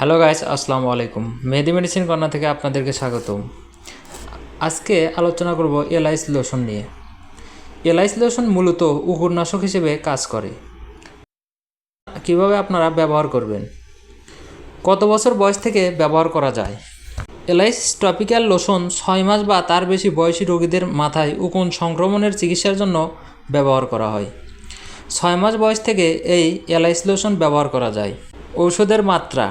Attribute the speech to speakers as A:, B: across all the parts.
A: Hello guys, আসসালামু আলাইকুম। মেহেদি medicine corner থেকে আপনাদেরকে স্বাগতম। আজকে আলোচনা করব এলাইস লোশন নিয়ে। এলাইস লোশন মূলত উকুরনাশক হিসেবে কাজ করে। কীভাবে আপনারা ব্যবহার করবেন? কত বছর বয়স থেকে ব্যবহার করা যায়? এলাইস টপিক্যাল লোশন ছয় মাস বা তার বেশি বয়সী রোগীদের মাথায় উকুন সংক্রমণের চিকিৎসার জন্য ব্যবহার করা হয়। ছয় মাস বয়স থেকে এই এলাইস লোশন ব্যবহার করা যায়। ঔষধের মাত্রা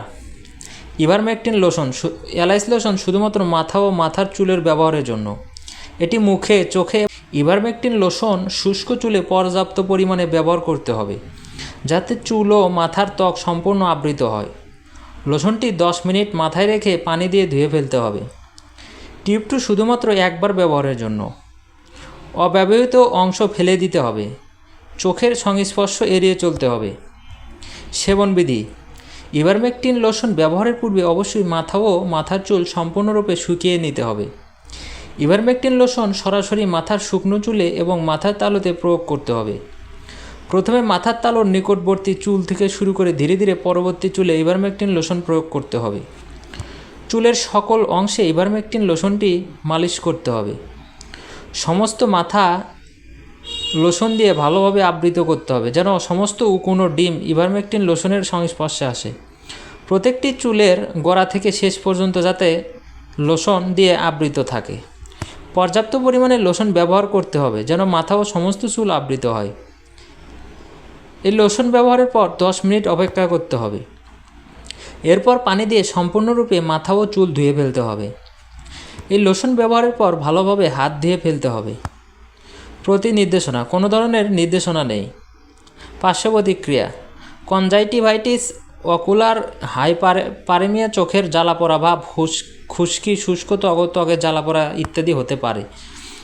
A: ইভারমেকটিন লোশন সু- এলাইস লোশন শুধুমাত্র মাথা ও মাথার চুলের ব্যবহারের জন্য। এটি মুখে, চোখে ইভারমেকটিন লোশন শুষ্ক চুলে পর্যাপ্ত পরিমাণে ব্যবহার করতে হবে, যাতে চুল ও মাথার ত্বক সম্পূর্ণ আবৃত হয়। লোশনটি দশ মিনিট মাথায় রেখে পানি দিয়ে ধুয়ে ফেলতে হবে। টিউবটি শুধুমাত্র একবার ব্যবহারের জন্য। অব্যবহৃত অংশ ফেলে দিতে হবে। চোখের সংস্পর্শ এড়িয়ে চলতে হবে। সেবনবিধি ইভারমেকটিন লোশন ব্যবহারের পূর্বে অবশ্যই মাথা ও মাথার চুল সম্পূর্ণরূপে শুকিয়ে নিতে হবে। ইভারমেকটিন লোশন সরাসরি মাথার শুকনো চুলে এবং মাথার তালুতে প্রয়োগ করতে হবে। প্রথমে মাথার তালুর নিকটবর্তী চুল থেকে শুরু করে ধীরে ধীরে পরবর্তী চুলে ইভারমেকটিন লোশন প্রয়োগ করতে হবে। চুলের সকল অংশে ইভারমেকটিন লোশনটি মালিশ করতে হবে। সমস্ত মাথা লোশন দিয়ে ভালোভাবে আবৃত করতে হবে, যেন সমস্ত উকুন ডিম ইভারমেকটিন লোশনের সংস্পর্শে আসে। প্রত্যেকটি চুলের গোড়া থেকে শেষ পর্যন্ত যাতে লোশন দিয়ে আবৃত থাকে। পর্যাপ্ত পরিমাণে লোশন ব্যবহার করতে হবে, যেন মাথা ও সমস্ত চুল আবৃত হয়। এই লোশন ব্যবহারের পর দশ মিনিট অপেক্ষা করতে হবে। এরপর পানি দিয়ে সম্পূর্ণরূপে মাথা ও চুল ধুয়ে ফেলতে হবে। এই লোশন ব্যবহারের পর ভালোভাবে হাত ধুয়ে ফেলতে হবে। প্রতি নির্দেশনা কোনো ধরনের নির্দেশনা নেই। পার্শ্ব প্রতিক্রিয়া কনজাইটিভাইটিস, অকুলার হাইপার, পারেমিয়া চোখের জ্বালাপোড়া বা খুশকি, শুষ্ক ত্বক ত্বকের জ্বালাপোড়া ইত্যাদি হতে পারে।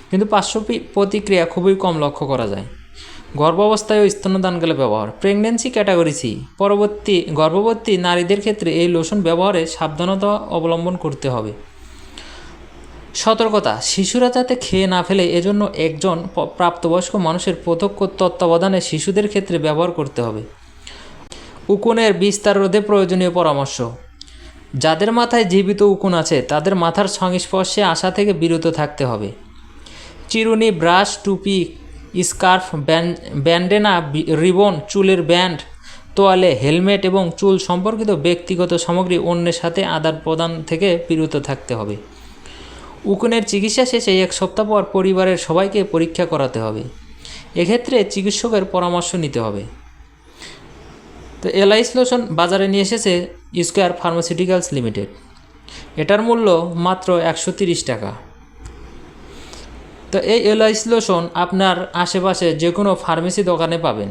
A: কিন্তু পার্শ্ব প্রতিক্রিয়া খুবই কম লক্ষ্য করা যায়। গর্ভাবস্থায় ও স্তন্যদানকালে ব্যবহার। Pregnancy category C. পরবর্তী, গর্ভবতী নারীদের ক্ষেত্রে এই লোশন ব্যবহারে সাবধানতা অবলম্বন করতে হবে। সতর্কতা, শিশুরা যাতে খেয়ে না ফেলে, এজন্য একজন প্রাপ্তবয়স্ক মানুষের প্রত্যক্ষ তত্ত্বাবধানে শিশুদের ক্ষেত্রে ব্যবহার করতে হবে। উকুনের বিস্তার রোধে প্রয়োজনীয় পরামর্শ। যাদের মাথায় জীবিত উকুন আছে, তাদের মাথার সংস্পর্শে আসা থেকে বিরত থাকতে হবে। চিরুনি, ব্রাশ, টুপি, স্কার্ফ, ব্যান- ব্যান্ডেনা রিবন, চুলের ব্যান্ড, তোয়ালে, হেলমেট এবং চুল সম্পর্কিত ব্যক্তিগত সামগ্রী অন্যের সাথে আদান প্রদান থেকে বিরত থাকতে হবে। উকুনের চিকিৎসা শেষে এক সপ্তাহ পর পরিবারের সবাইকে পরীক্ষা করাতে হবে। এক্ষেত্রে চিকিৎসকের পরামর্শ নিতে হবে। তো এলআইস লোশন বাজারে নিয়ে এসেছে স্কোয়ার ফার্মাসিউটিক্যালস লিমিটেড। এটার মূল্য মাত্র একশো টাকা। তো এই এলআইস লোশন আপনার আশেপাশে যে কোনো ফার্মেসি দোকানে পাবেন।